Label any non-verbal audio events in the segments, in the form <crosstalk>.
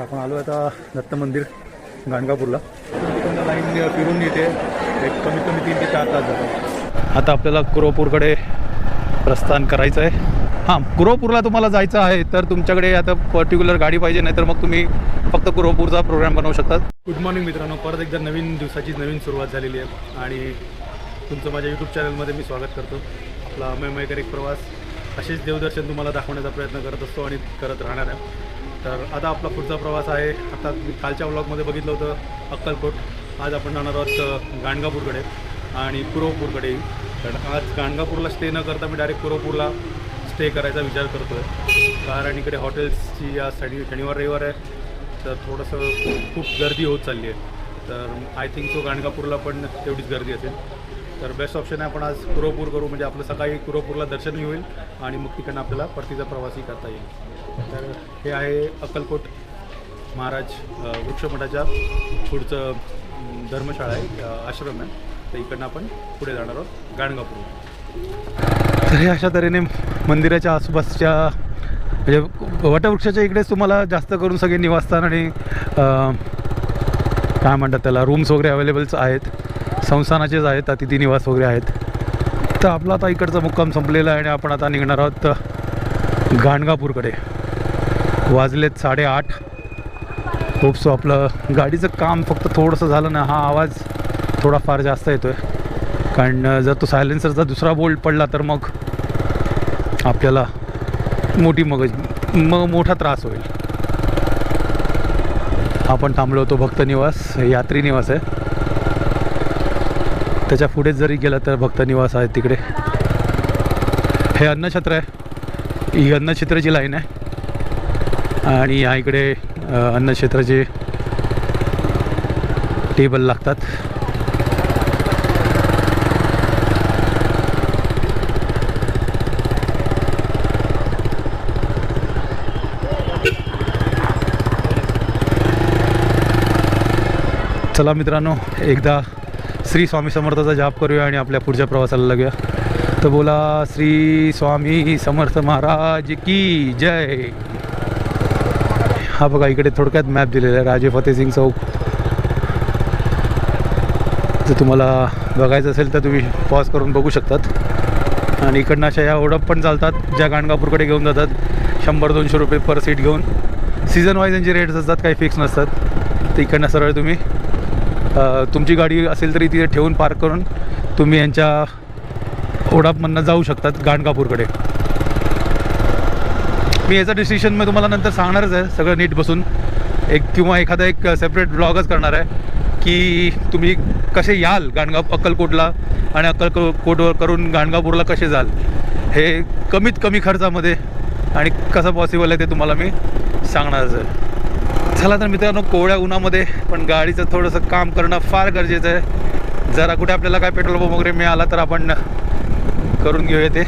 आपण आलो आता दत्त मंदिर गाणगापूरला. तिकडनं लाईन फिरून येते. एक कमीत कमी तीन ते चार तास जातात. आता आपल्याला कुरोपूरकडे प्रस्थान करायचं आहे. हां कुरोपूरला तुम्हाला जायचं आहे तर तुमच्याकडे आता पर्टिक्युलर गाडी पाहिजे नाही तर मग तुम्ही फक्त कुरोपूरचा प्रोग्राम बनवू शकतात. गुड मॉर्निंग मित्रांनो परत एकदा नवीन दिवसाची नवीन सुरुवात झालेली आहे. आणि तुमचं माझ्या यूट्यूब चॅनलमध्ये मी स्वागत करतो. आपला अमयमयकर एक प्रवास असेच देवदर्शन तुम्हाला दाखवण्याचा प्रयत्न करत असतो आणि करत राहणार आहे. तर आता आपला पुढचा प्रवास आहे. आता मी कालच्या व्लॉगमध्ये बघितलं होतं अक्कलकोट. आज आपण जाणार आहोत गाणगापूरकडे आणि कुरवपूरकडे. कारण आज गाणगापूरला स्टे न करता मी डायरेक्ट कुरवपूरला स्टे करायचा विचार करतो आहे कारण इकडे हॉटेल्सची आज शनि शनिवार रविवार आहे. तर थोडंसं खूप गर्दी होत चालली आहे. तर आय थिंक सो गाणगापूरला पण तेवढीच गर्दी असेल. तर बेस्ट ऑप्शन आहे आपण आज कुरोपूर करू म्हणजे आपलं सकाळी कुरोपूरला दर्शनही होईल आणि मग तिकडनं आपल्याला परतीचा प्रवासही करता येईल. तर हे आहे अक्कलकोट महाराज वृक्षमठाच्या पुढचं धर्मशाळा आहे आश्रम आहे. तर इकडनं आपण पुढे जाणार आहोत गाणगापूर तर हे अशा तऱ्हेने मंदिराच्या आसपासच्या म्हणजे वटवृक्षाच्या इकडेच तुम्हाला जास्त करून सगळे निवासस्थान आणि काय म्हणतात त्याला रूम्स वगैरे अवेलेबल्स आहेत. संस्थानाचेच आहेत अतिथी निवास वगैरे आहेत. तर आपला आता इकडचा मुक्काम संपलेला आहे आणि आपण आता निघणार आहोत गाणगापूरकडे. वाजलेत साडेआठ. होप सो आपलं गाडीचं काम फक्त थोडंसं झालं ना हा आवाज थोडा फार जास्त येतो आहे कारण जर तो सायलेन्सरचा दुसरा बोल्ट पडला तर मग आपल्याला मोठी मगज मग मोठा त्रास होईल. आपण थांबलो होतो भक्त निवास यात्री निवास आहे. त्याच्या पुढेच जरी गेलं तर भक्त निवास आहे तिकडे. हे अन्नछत्र आहे. ही अन्नछत्राची लाईन आहे. आणि या इकडे अन्नक्षेत्राचे टेबल लागतात. चला मित्रांनो एकदा श्री स्वामी समर्थाचा जाप करूया आणि आपल्या पुढच्या प्रवासाला लागूया. तर बोला श्री स्वामी समर्थ महाराज की जय. हा बघा इकडे थोडक्यात मॅप दिलेला आहे राजे फतेहसिंग चौक. जर तुम्हाला बघायचं असेल तर तुम्ही पॉज करून बघू शकतात. आणि इकडनं अशा या ओढप पण चालतात ज्या गाणगापूरकडे घेऊन जातात. शंभर दोनशे रुपये पर सीट घेऊन. सीझन वाईज यांचे रेट्स असतात काही फिक्स नसतात. तर इकडनं सरळ तुम्ही तुमची गाडी असेल तरी तिथे ठेवून पार्क करून तुम्ही यांच्या ओढापमधनं जाऊ शकतात गाणगापूरकडे. मी याचं डिसिशन मी तुम्हाला नंतर सांगणारच आहे सगळं नीट बसून. एक किंवा एखादा एक सेपरेट ब्लॉगच करणार आहे की तुम्ही कसे याल गाणगाव अक्कलकोटला आणि अक्कलकोटवर करून गाणगापूरला कसे जाल. हे कमीत कमी खर्चामध्ये आणि कसं पॉसिबल आहे ते तुम्हाला मी सांगणारच आहे. चला तर मित्रांनो कोवळ्या उन्हामध्ये पण गाडीचं थोडंसं काम करणं फार गरजेचं आहे. जरा कुठे आपल्याला काय पेट्रोल पंप वगैरे मिळाला तर आपण करून घेऊया ते.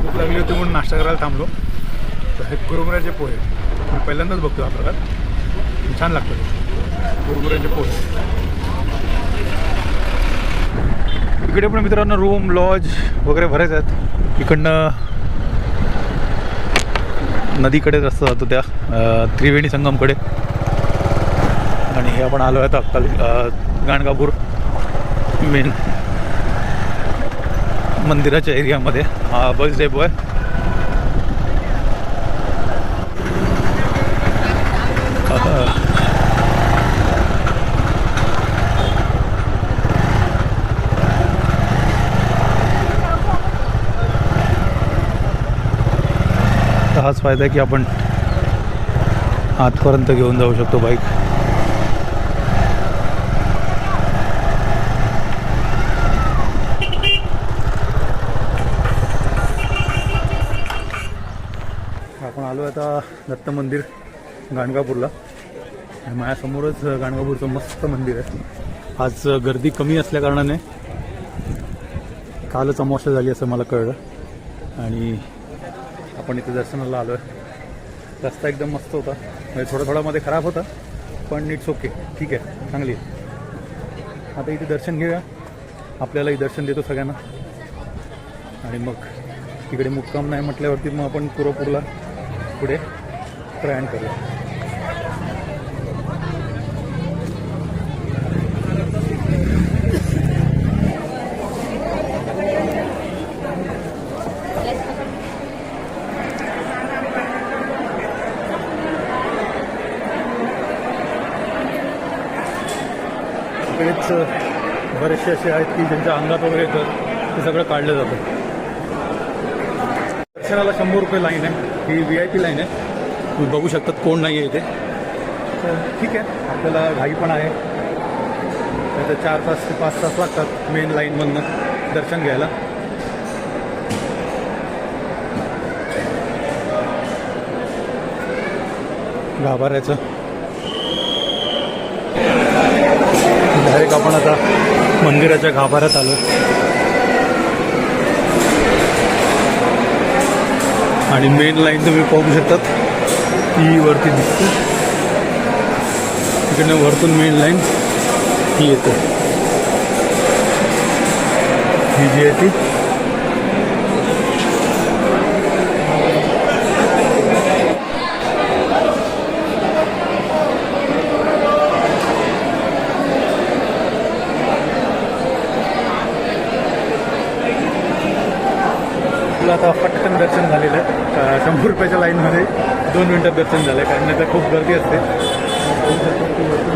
भूक लागली होती म्हणून नाश्ता करायला थांबलो. तर हे कुरमुऱ्याचे पोहे. मी पहिल्यांदाच बघतो हा प्रकार. छान लागतं कुरमुऱ्याचे पोहे. इकडे पण मित्रांनो रूम लॉज वगैरे भरायचं आहेत. इकडनं नदीकडे रस्ता जातो त्या त्रिवेणी संगमकडे. आणि हे आपण आलो आहेत अक्कल गाणगापूर मेन मंदिराच्या एरियामध्ये हा बस डेपो आहे हाच फायदा आहे की आपण आतपर्यंत घेऊन जाऊ शकतो बाईक आपण आलो आता दत्त मंदिर गाणगापूरला. आणि माझ्यासमोरच गाणगापूरचं मस्त मंदिर आहे. आज गर्दी कमी असल्या कारणाने कालच अमावस्या झाली असं मला कळलं. आणि आपण इथे दर्शनाला आलो आहे रस्ता एकदम मस्त होता. म्हणजे थोडा थोडा मध्ये खराब होता पण इट्स ओके ठीक आहे चांगली आहे. आता इथे दर्शन घेऊया. आपल्यालाही दर्शन देतो सगळ्यांना. आणि मग तिकडे मुक्काम नाही म्हटल्यावरती मग आपण कुरोपूरला पुढे प्रयाण करूया. इकडेच बरेचसे असे आहेत की ज्यांच्या अंगात वगैरे येतं ते सगळं काढलं जातं. दर्शनाला शंभर रुपये लाईन आहे. ही व्ही आय पी लाईन आहे. तुम्ही बघू शकतात कोण नाही आहे इथे. तर ठीक आहे. आपल्याला घाई पण आहे. तर चार तास ते पाच तास लागतात मेन लाईनमधनं दर्शन घ्यायला. घाबरायचं. डायरेक्ट आपण आता मंदिराच्या गाभाऱ्यात आलो. आणि मेन लाईन तुम्ही पाहू शकतात ती वरती दिसते. तिकडनं वरतून मेन लाईन ही येते. ही जी आहे ती. आता पटकन दर्शन झालेलं आहे. शंभर रुपयाच्या लाईनमध्ये दोन मिनटात दर्शन झालं आहे कारण नाही तर खूप गर्दी असते.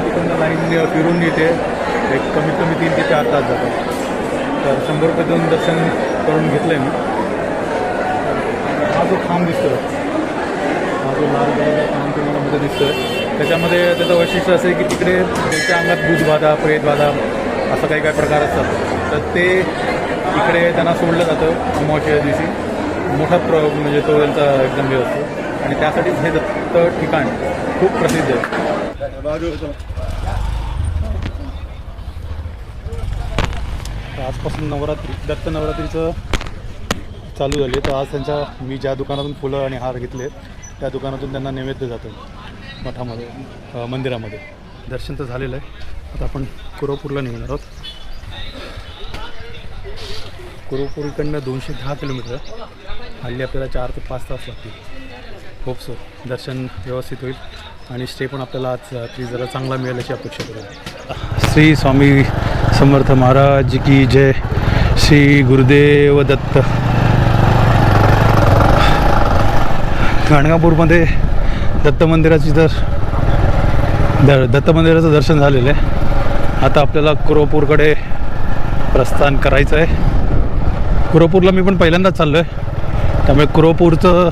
तिकडनं लाईन फिरून येते. एक कमीत कमी तीन ते चार तास जातो तर शंभर रुपये देऊन दर्शन करून घेतलं आहे मी. हा जो खांब दिसतोय हा जो लाल कलरचा खांब तुम्हाला मध्ये दिसतोय त्याच्यामध्ये त्याचं वैशिष्ट्य असं आहे की तिकडे त्यांच्या अंगात दूधबाधा प्रेतबाधा असं काही काही प्रकार असतात. तर ते इकडे त्यांना सोडलं जातं अमावस्या दिवशी. मोठा प्र म्हणजे तो त्यांचा एकदम हे असतो आणि त्यासाठीच हे दत्त ठिकाण खूप प्रसिद्ध आहे. आजपासून नवरात्री दत्त नवरात्रीचं चालू झाली तर आज त्यांच्या मी ज्या दुकानातून फुलं आणि हार घेतले त्या दुकानातून त्यांना नैवेद्य जातं मठामध्ये मंदिरामध्ये. दर्शन तर झालेलं आहे. आता आपण कुरोपूरला निघणार आहोत. कुरोपूरकडनं दोनशे दहा किलोमीटर. हल्ली आपल्याला चार ते पाच तास लागतील. होप सो दर्शन व्यवस्थित होईल. आणि स्टे पण आपल्याला आज ती जरा चांगला मिळेल अशी अपेक्षा करू. श्री स्वामी समर्थ महाराज की जय. श्री गुरुदेव दत्त. गाणगापूरमध्ये दत्त मंदिराची तर द दत्त मंदिराचं दर्शन झालेलं आहे. आता आपल्याला कुरोपूरकडे प्रस्थान करायचं आहे. कुरोपूरला मी पण पहिल्यांदाच चाललो आहे त्यामुळे क्रोपूरचं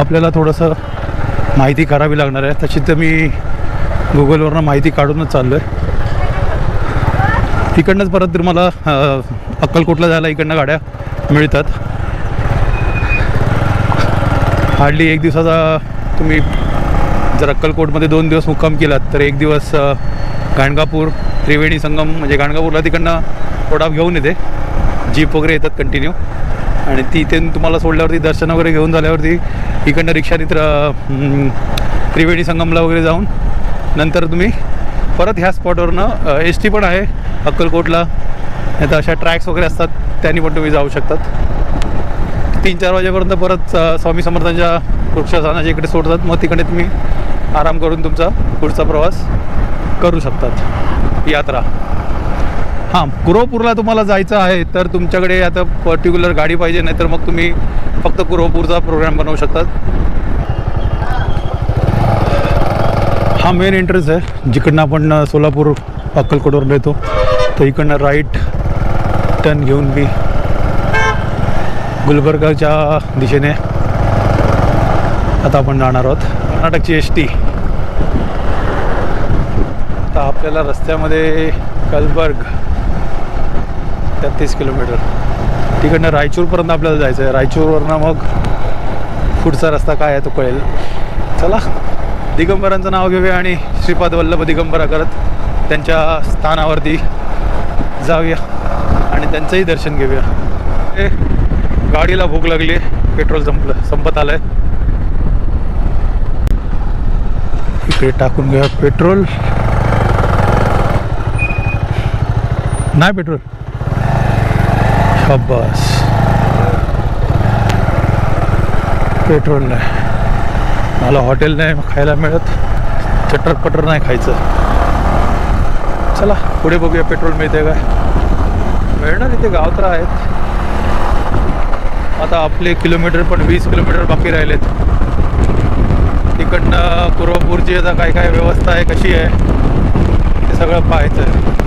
आपल्याला थोडंसं माहिती करावी लागणार आहे. तशी तर मी गुगलवरनं माहिती काढूनच चाललो आहे तिकडनंच परत तर मला अक्कलकोटला जायला इकडनं गाड्या मिळतात. हार्डली एक दिवसाचा तुम्ही जर अक्कलकोटमध्ये दोन दिवस मुक्काम केलात तर एक दिवस गाणगापूर त्रिवेणी संगम म्हणजे गाणगापूरला तिकडनं थोडा घेऊन येते. जीप वगैरे येतात कंटिन्यू आणि ती तुम्हाला सोडल्यावरती दर्शन वगैरे घेऊन झाल्यावरती इकडनं रिक्षा तिथं त्रिवेणी संगमला वगैरे जाऊन नंतर तुम्ही परत ह्या स्पॉटवरनं एस टी पण आहे अक्कलकोटला. नाही तर अशा ट्रॅक्स वगैरे असतात त्यांनी पण तुम्ही जाऊ शकतात. तीन चार वाजेपर्यंत परत स्वामी समर्थांच्या वृक्षस्थानाच्या इकडे सोडतात. मग तिकडे तुम्ही आराम करून तुमचा पुढचा प्रवास करू शकतात. यात्रा. हां कुरोपूरला तुम्हाला जायचं आहे तर तुमच्याकडे आता पर्टिक्युलर गाडी पाहिजे नाही तर मग तुम्ही फक्त कुरोपूरचा प्रोग्राम बनवू शकतात. हा मेन एंट्रन्स आहे जिकडनं आपण सोलापूर अक्कलकोटवरून येतो तर इकडनं राईट टर्न घेऊन मी गुलबर्गाच्या दिशेने आता आपण जाणार आहोत. कर्नाटकची एस टी आता आपल्याला रस्त्यामध्ये कलबर्ग तेहतीस किलोमीटर. तिकडनं रायचूरपर्यंत आपल्याला जायचं आहे रायचूरवरनं मग पुढचा रस्ता काय आहे तो कळेल. चला दिगंबरांचं नाव घेऊया आणि श्रीपाद वल्लभ दिगंबरा करत त्यांच्या स्थानावरती जाऊया आणि त्यांचंही दर्शन घेऊया. ए, गाडीला भूक लागली पेट्रोल संपलं. संपत आलंय. इकडे टाकून घ्या पेट्रोल. नाही पेट्रोल. बस पेट्रोल नाही. मला हॉटेल नाही खायला मिळत. चटर पटर नाही खायचं. चला पुढे बघूया पेट्रोल मिळते काय. मिळणार इथे गाव तर आहेत. आता आपले किलोमीटर पण वीस किलोमीटर बाकी राहिलेत. तिकडनं पूर्वपूरची आता काय काय व्यवस्था आहे कशी आहे ते सगळं पाहायचं आहे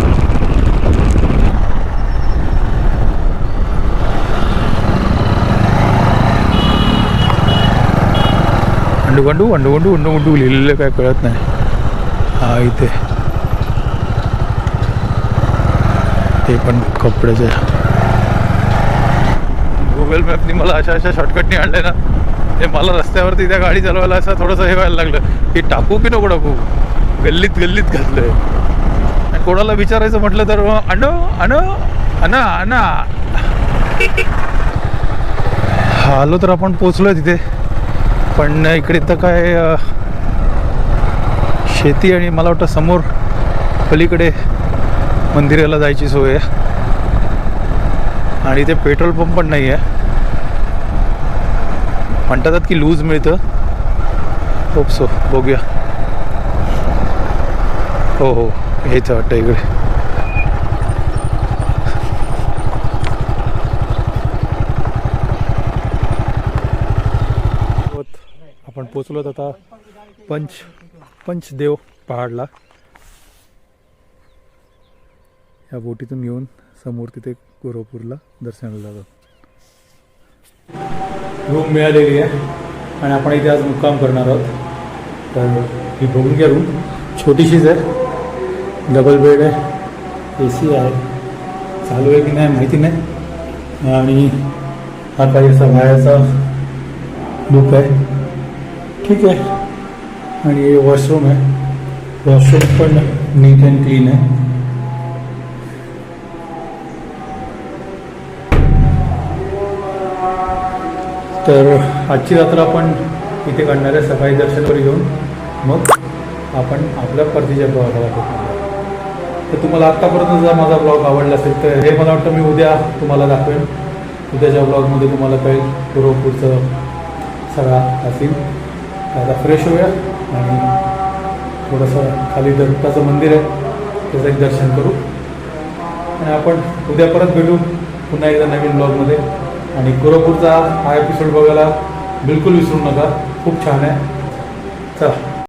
अंडू गंडू अंडू गंडू अंडू लिहिलेलं काय कळत नाही. हा इथे. ते पण कपड्याचे गुगल मॅपनी मला अशा अशा शॉर्टकटनी आणले ना ते मला रस्त्यावरती त्या गाडी चालवायला असं थोडंसं हे व्हायला लागलं. की टाकू की नको टाकू? गल्लीत गल्लीत घातलंय. आणि कोणाला विचारायचं म्हटलं तर मग अनो अनो अना अना. <laughs> आलो तर आपण पोचलोय तिथे. पण इकडे तर काय शेती आणि मला वाटतं समोर पलीकडे मंदिराला जायची सोय आहे. आणि इथे पेट्रोल पंप पण नाही आहे म्हणतात की लूज मिळतं. होप सो बघूया. हो हो हेच वाटतं इकडे आपण पोचलो आता पंच पंचदेव पहाडला. या बोटीतून येऊन समोर तिथे गोरखपूरला दर्शनाला जातो. रूम मिळालेली आहे आणि आपण इथे आज मुक्काम करणार आहोत. तर ही बघून घ्या रूम. छोटीशीच आहे डबल बेड आहे. ए सी आहे. चालू आहे की नाही माहिती नाही. आणि हा काही असा बाहेरचा लुक आहे. ठीक आहे. आणि वॉशरूम आहे. वॉशरूम पण नीट अँड क्लीन आहे. तर आजची रात्र आपण इथे काढणार आहे. सकाळी दर्शनवर घेऊन. मग आपण आपल्या परतीच्या ब्लॉगला भेटणार तर तुम्हाला आत्तापर्यंत जर माझा ब्लॉग आवडला असेल तर हे मला वाटतं मी उद्या तुम्हाला दाखवेन. उद्याच्या ब्लॉगमध्ये तुम्हाला कळेल पुरोपूरचं सगळा असेल आता फ्रेश होऊया आणि थोडंसं खाली दत्ताचं मंदिर आहे त्याचं एक दर्शन करू. आणि आपण उद्या परत भेटू पुन्हा एकदा नवीन ब्लॉगमध्ये आणि गुरुपूरचा हा एपिसोड बघायला बिलकुल विसरू नका. खूप छान आहे. चला.